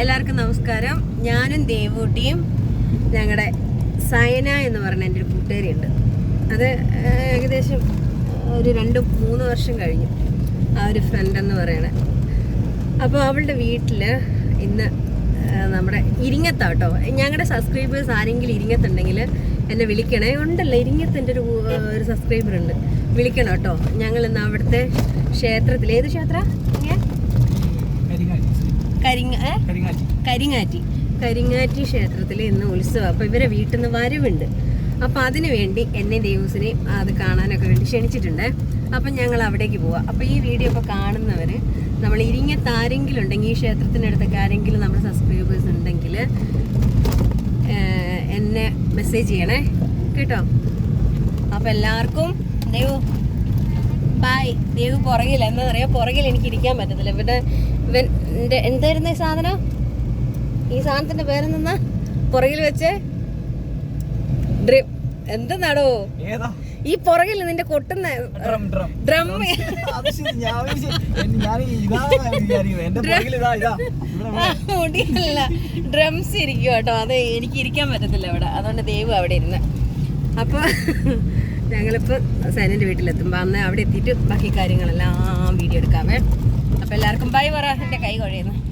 എല്ലാവർക്കും നമസ്കാരം. ഞാനും ദേവൂട്ടിയും ഞങ്ങളുടെ സയന എന്ന് പറഞ്ഞ എന്റെ ഒരു കൂട്ടുകാരിയുണ്ട്. അത് ഏകദേശം ഒരു രണ്ട് മൂന്ന് വർഷം കഴിഞ്ഞു ആ ഒരു ഫ്രണ്ട് എന്ന് പറയണേ. അപ്പോൾ അവളുടെ വീട്ടിൽ ഇന്ന് നമ്മുടെ ഇരിങ്ങത്താട്ടോ ഞങ്ങളുടെ സബ്സ്ക്രൈബേഴ്സ് ആരെങ്കിലും ഇരിങ്ങത്തുണ്ടെങ്കിൽ എന്നെ വിളിക്കണേ. ഉണ്ടല്ലോ ഇരിങ്ങത്തിന്റെ ഒരു ഒരു സബ്സ്ക്രൈബർ ഉണ്ട്. വിളിക്കണം കേട്ടോ ഞങ്ങൾ ഇന്ന് അവിടുത്തെ ക്ഷേത്രത്തിൽ ഏത് ക്ഷേത്ര? കരിങ്ങ? കരിങ്ങാറ്റി. കരിങ്ങാറ്റി. ക്ഷേത്രത്തിൽ ഇന്ന് ഉത്സവം. അപ്പോൾ ഇവരെ വീട്ടിൽ നിന്ന് വരവുണ്ട്. അപ്പോൾ അതിനു വേണ്ടി എന്നെ ദേവൂസിനെയും അത് കാണാനൊക്കെ വേണ്ടി ക്ഷണിച്ചിട്ടുണ്ട്. അപ്പം ഞങ്ങൾ അവിടേക്ക് പോവാം. അപ്പോൾ ഈ വീഡിയോ ഇപ്പോൾ കാണുന്നവര് നമ്മൾ ഇരിങ്ങത്ത് ആരെങ്കിലും ഉണ്ടെങ്കിൽ ഈ ക്ഷേത്രത്തിനടുത്തൊക്കെ ആരെങ്കിലും നമ്മുടെ സബ്സ്ക്രൈബേഴ്സ് ഉണ്ടെങ്കിൽ എന്നെ മെസ്സേജ് ചെയ്യണേ. കേട്ടോ? അപ്പോൾ എല്ലാവർക്കും ദേവു ബായ് ദേവു പുറകിൽ എന്താ പറയാ പുറകിൽ എനിക്ക് ഇരിക്കാൻ പറ്റത്തില്ല. എന്റെ എന്തായിരുന്നു ഈ സാധനം? ഈ സാധനത്തിന്റെ പേരെന്താ പുറകിൽ വെച്ച് ഡ്രിം എന്തെന്നാടോ? ഈ പുറകിൽ നിന്റെ കൊട്ടുന്ന ഡ്രം മുടിയല്ല. ഡ്രംസ് ഇരിക്കും കേട്ടോ. അത് എനിക്ക് ഇരിക്കാൻ പറ്റത്തില്ല അവിടെ അതുകൊണ്ട് ദൈവം അവിടെ ഇരുന്ന്. അപ്പൊ ഞങ്ങളിപ്പോ സൈനന്റെ വീട്ടിലെത്തുമ്പോ അന്ന് അവിടെ എത്തിയിട്ട് ബാക്കി കാര്യങ്ങളെല്ലാം വീഡിയോ എടുക്കാവേ എല്ലാവർക്കും പറ കൈ കുഴയുന്നു.